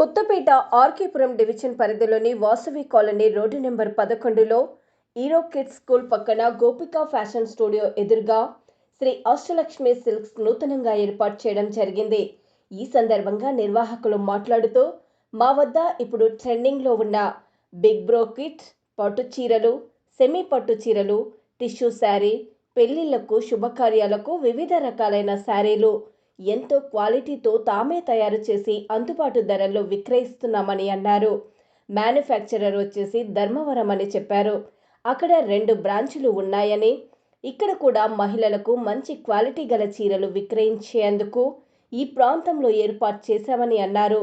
Kothapeta RK Puram division పరిధిలోని Vasavi colony road number పదకొండులో ఈరో కిడ్స్ స్కూల్ పక్కన గోపిక ఫ్యాషన్ స్టూడియో ఎదురుగా శ్రీ అష్టలక్ష్మి సిల్క్స్ నూతనంగా ఏర్పాటు చేయడం జరిగింది. ఈ సందర్భంగా నిర్వాహకులు మాట్లాడుతూ మా వద్ద ఇప్పుడు ట్రెండింగ్లో ఉన్న బిగ్ బ్రో కిట్ పట్టు చీరలు సెమీ పట్టు చీరలు టిష్యూ శారీ పెళ్ళిళ్ళకు శుభకార్యాలకు వివిధ రకాలైన శారీలు ఎంతో క్వాలిటీతో తామే తయారు చేసి అందుబాటు ధరల్లో విక్రయిస్తున్నామని అన్నారు. మ్యానుఫ్యాక్చరర్ వచ్చేసి ధర్మవరం అని చెప్పారు. అక్కడ రెండు బ్రాంచులు ఉన్నాయని ఇక్కడ కూడా మహిళలకు మంచి క్వాలిటీ గల చీరలు విక్రయించేందుకు ఈ ప్రాంతంలో ఏర్పాటు చేశామని అన్నారు.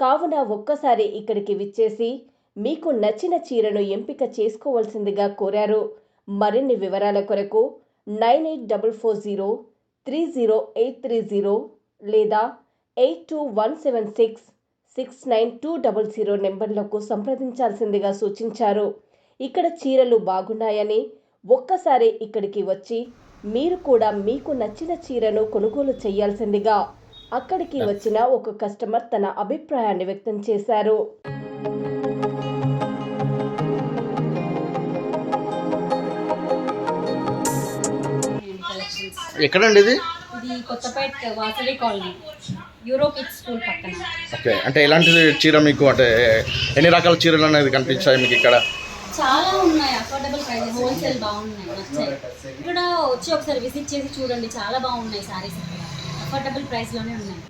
కావున ఒక్కసారి ఇక్కడికి విచ్చేసి మీకు నచ్చిన చీరను ఎంపిక చేసుకోవాల్సిందిగా కోరారు. మరిన్ని వివరాల కొరకు nine eight double four zero three zero eight three zero లేదా eight two one seven six six nine two double zero నెంబర్లకు సంప్రదించాల్సిందిగా సూచించారు. ఇక్కడ చీరలు బాగున్నాయని ఒక్కసారి ఇక్కడికి వచ్చి మీరు కూడా మీకు నచ్చిన చీరను కొనుగోలు చేయాల్సిందిగా అక్కడికి వచ్చిన ఒక కస్టమర్ తన అభిప్రాయాన్ని వ్యక్తం చేశారు. ఎక్కడండి ఇది ఇది Kothapeta Vasavi colony. Euro kids school పక్కన. ఓకే అంటే ఎలాంటి చీర మీకు? అంటే ఎన్ని రకాల చీరలు అనేది కనిపించాయి మీకు ఇక్కడ? చాలా ఉన్నాయి అఫోర్డబుల్ ప్రైస్ హోల్సేల్ బాగున్నాయి నచ్చాయి. ఇక్కడ వచ్చి ఒకసారి విజిట్ చేసి చూడండి చాలా బాగున్నాయి సారీస్. అఫోర్డబుల్ ప్రైస్లోనే ఉన్నాయి.